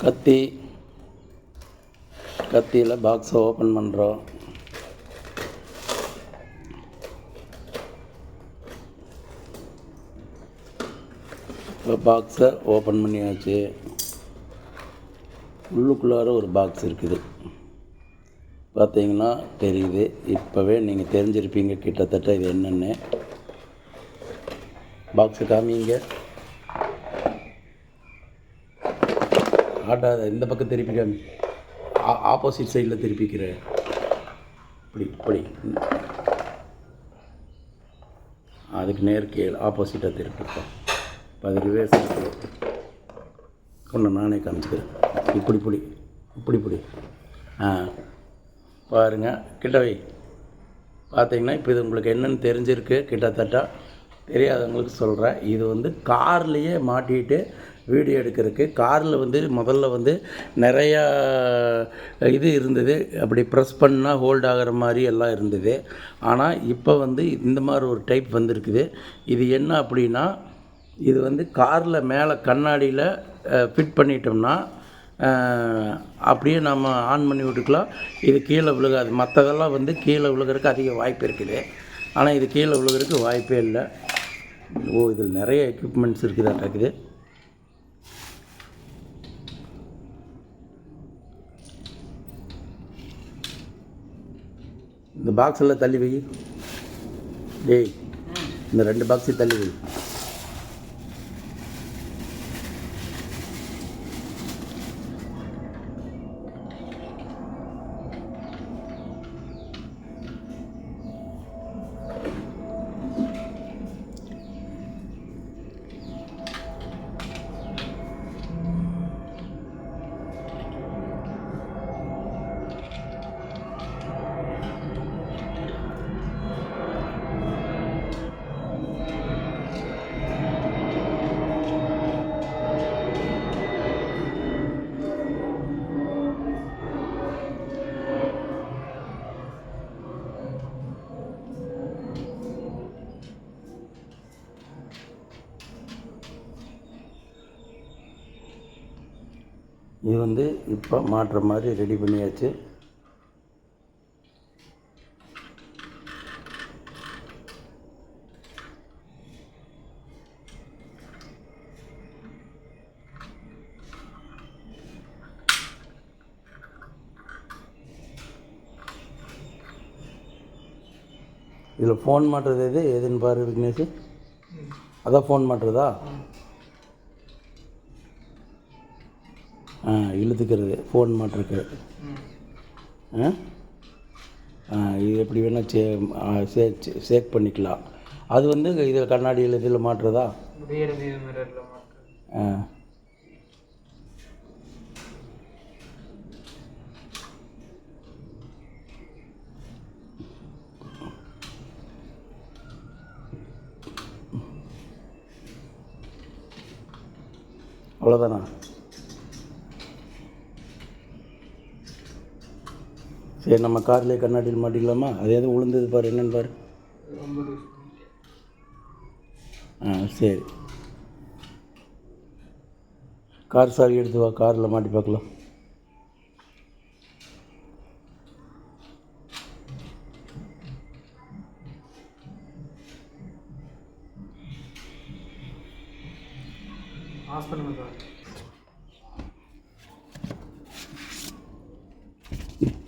கத்தி. கத்தியில் பாக்ஸை ஓப்பன் பண்ணுறோம் இப்போ பாக்ஸை ஓப்பன் பண்ணியாச்சு. உள்ளுக்குள்ளார ஒரு பாக்ஸ் இருக்குது. பார்த்தீங்கன்னா தெரியுது. இப்போவே நீங்கள் தெரிஞ்சிருப்பீங்க கிட்டத்தட்ட இது என்னென்னு. பாக்ஸை காமிங்க. ஆட்டாத இந்த பக்கம் திருப்பி ஆப்போசிட் சைடில் திருப்பிக்கிறேன் இப்படி இப்படி. அதுக்கு நேர் ஆப்போசிட்டாக திருப்பிப்போம் இப்போ அது ரிவேர்ஸ் கொண்டு நானே காமிச்சுக்கிறேன். இப்படி இப்படி இப்படி இப்படி. ஆ பாருங்க கிட்ட வை. பார்த்தீங்கன்னா இப்போ இது உங்களுக்கு என்னென்னு தெரிஞ்சிருக்கு கிட்டத்தட்ட. தெரியாதவங்களுக்கு சொல்கிறேன் இது வந்து கார்லேயே மாட்டிட்டு வீடியோ எடுக்கிறதுக்கு காரில் வந்து முதல்ல வந்து நிறையா இது இருந்தது. அப்படி ப்ரெஸ் பண்ணால் ஹோல்ட் ஆகிற மாதிரி எல்லாம் இருந்தது. ஆனால் இப்போ வந்து இந்த மாதிரி ஒரு டைப் வந்திருக்குது. இது என்ன அப்படின்னா இது வந்து காரில் மேலே கண்ணாடியில் ஃபிட் பண்ணிட்டோம்னா அப்படியே நம்ம ஆன் பண்ணி விட்டுக்கலாம். இது கீழே விழுகாது. மற்றதெல்லாம் வந்து கீழே விழுகிறதுக்கு அதிக வாய்ப்பு இருக்குது. ஆனால் இது கீழே விழுகிறதுக்கு வாய்ப்பே இல்லை. ஓ இதில் நிறைய எக்யூப்மெண்ட்ஸ் இருக்குதாட்டாக்குது இந்த பாக்ஸ் எல்லாம் தள்ளி வை. டேய் இந்த ரெண்டு பாக்ஸையும் தள்ளி வை. இது வந்து இப்போ மாட்டுற மாதிரி ரெடி பண்ணியாச்சு. இதில் ஃபோன் மாட்டுறது எது? எதுன்னு பாரு விக்னேஷ். அதான் ஃபோன் மாட்டுறதா ஆ இழுத்துக்கிறது. ஃபோன் மாட்டுறது ஆ? ஆ இது எப்படி வேணால் சே சே சேக் பண்ணிக்கலாம். அது வந்து இதில் கண்ணாடியில் இதில் மாட்டுறது? ஆ. அவ்வளோதானா சரி நம்ம கார்லேயே கண்ணாடியில் மாட்டிக்கலாமா? அது எதுவும் விழுந்தது பாரு என்னென்னு பாரு. ஆ சரி. கார் சாவி எடுத்து வா காரில் மாட்டி பார்க்கலாம். ஹாஸ்பிட்டல்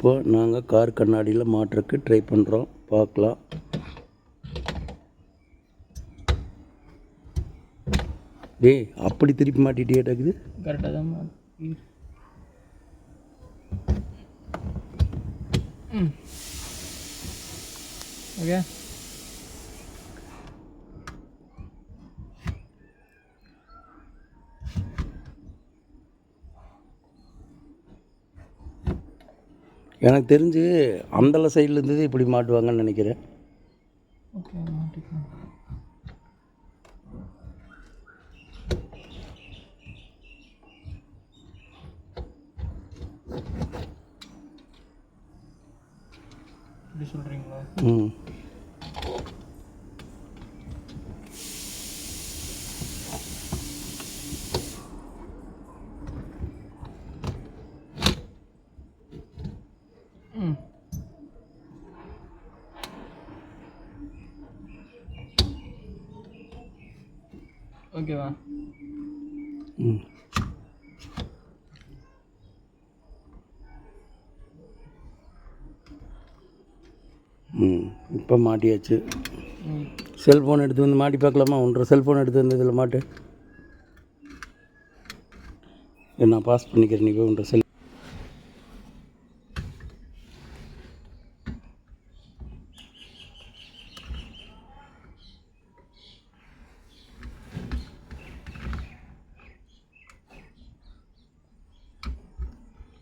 இப்போ நாங்கள் கார் கண்ணாடியில் மாட்டுறதுக்கு ட்ரை பண்ணுறோம் பார்க்கலாம். டேய் அப்படி திருப்பி மாட்டிட்டே இருக்குது கரெக்டாக தான் ஓகே. எனக்கு தெரிஞ்சு அந்தல சைடில் இருந்தது இப்படி மாட்டுவாங்கன்னு நினைக்கிறேன். ஓகே மாட்டிக்கலாம். இப்படி சொல்கிறீங்களா ம். ஓகேவா? ம். ம். இப்போ மாட்டியாச்சு. செல்ஃபோன் எடுத்து வந்து மாட்டி பார்க்கலாமா? ஒன்றரை செல்ஃபோன் எடுத்து வந்து இதில் மாட்டு. நான் பாஸ் பண்ணிக்கிறேன் நீ போய் ஒன்றரை செல்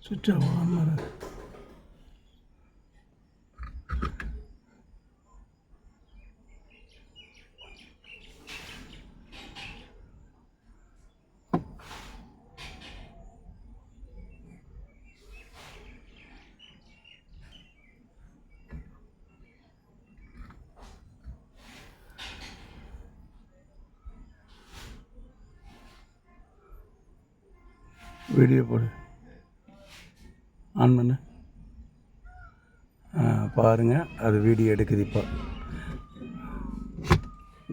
சுவிட்ச் ஆஃப் ஆமாம் வீடியோ போடு. ஆன் பண்ணு. பாருங்க அது வீடியோ எடுக்குது இப்போ.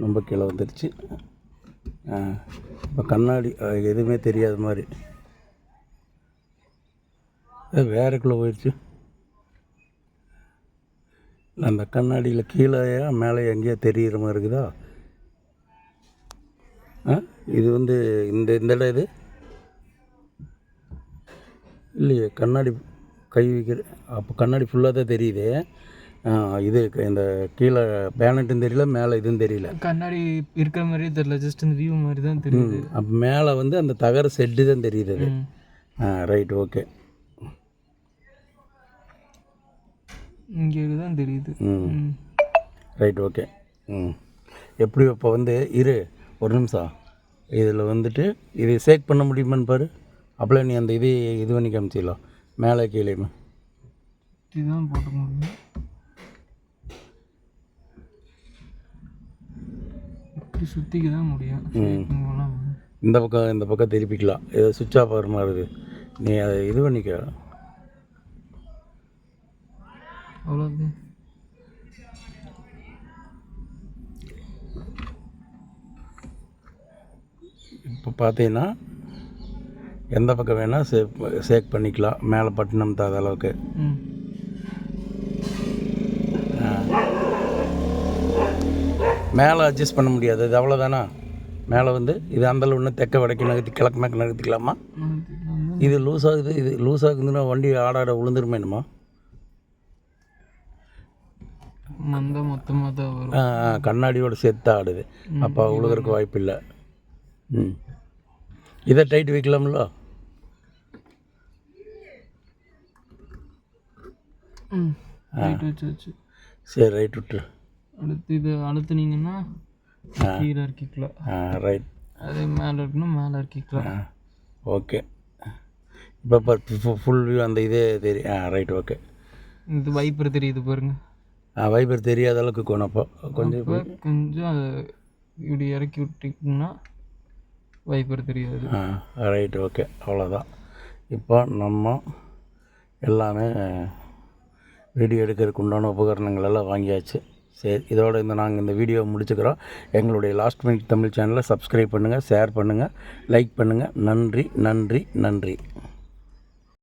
ரொம்ப கீழே வந்துடுச்சு இப்போ கண்ணாடி எதுவுமே தெரியாத மாதிரி. அது வேறக்குள்ளே போயிடுச்சு அந்த கண்ணாடியில் கீழேயா மேலே எங்கேயோ தெரிகிற மாதிரி இருக்குதா? ஆ இது வந்து இந்த இந்த இடம் இது இல்லையே கண்ணாடி கை வைக்கிற அப்போ கண்ணாடி ஃபுல்லாக தான் தெரியுது. இது இந்த கீழே பேனட்டும் தெரியல மேலே இதுவும் தெரியல. கண்ணாடி இருக்கிற மாதிரியே தெரியல ஜஸ்ட் இந்த வியூ மாதிரி தான் தெரியுது. அப்போ மேலே வந்து அந்த தகர செட்டு தான் தெரியுது அது. ரைட் ஓகே இங்கே தான் தெரியுது. ம். ம். ரைட் ஓகே ம். எப்படி இப்போ வந்து இரு ஒரு நிமிஷம். இதில் வந்துட்டு இது சேக் பண்ண முடியுமான்னு பாரு. அப்படியே நீ அந்த இது இது பண்ணி காமிச்சிடலாம். மேலே கீழேயுமே இதுதான் போட முடியும். இப்படி சுற்றிக்க தான் முடியும். இந்த பக்கம் இந்த பக்கம் திருப்பிக்கலாம். ஏதோ சுவிட்ச் ஆஃப் ஆகிற மாதிரி நீ அதை இது பண்ணிக்க. அவ்வளோது இப்போ பார்த்தீங்கன்னா எந்த பக்கம் வேணால் சேக் சேக் பண்ணிக்கலாம். மேலே பட்டினம் தாத அளவுக்கு. மேலே அட்ஜஸ்ட் பண்ண முடியாது. அது அவ்வளோதானா மேலே வந்து இது அந்தளவு இன்னும் தெக்க வடக்கு நகர்த்தி கிழக்கு மேற்கு நகர்த்திக்கலாமா? இது லூஸ் ஆகுது இது லூஸ் ஆகுதுன்னா வண்டி ஆட ஆட விழுந்துருமே என்னமா? மொத்தமாக தான் வரும். கண்ணாடியோட சேர்த்து ஆடுது. அப்போ விழுகிறதுக்கு வாய்ப்பு இல்லை. ம். இதை டைட் வைக்கலாம்ல ம் ரைட் வச்சு வச்சு சரி ரைட் விட்டு அடுத்து இது அழுத்துனீங்கன்னா கீழே இறக்கிக்கலாம் ஆ ரைட் அதே மேலே இருக்கணும் மேலே இறக்கிக்கலாம் ஆ ஓகே இப்போ ஃபுல் வியூ அந்த இதே தெரியும் ஆ ரைட் ஓகே இது வைப்பர் தெரியுது பாருங்க. ஆ வைபர் தெரியாத அளவுக்கு கொஞ்சம் இப்போ கொஞ்சம் அதை இப்படி இறக்கி விட்டிங்கன்னா வைப்பர் தெரியாது. ஆ ரைட் ஓகே அவ்வளோதான் இப்போ நம்ம எல்லாமே வீடியோ எடுக்கிறதுக்கு உண்டான உபகரணங்கள் எல்லாம் வாங்கியாச்சு. சரி இதோட இந்த நாங்கள் இந்த வீடியோ முடிச்சுக்கிறோம். எங்களுடைய லாஸ்ட் மினிட் தமிழ் சேனலை சப்ஸ்கிரைப் பண்ணுங்கள் ஷேர் பண்ணுங்கள் லைக் பண்ணுங்கள் நன்றி நன்றி நன்றி.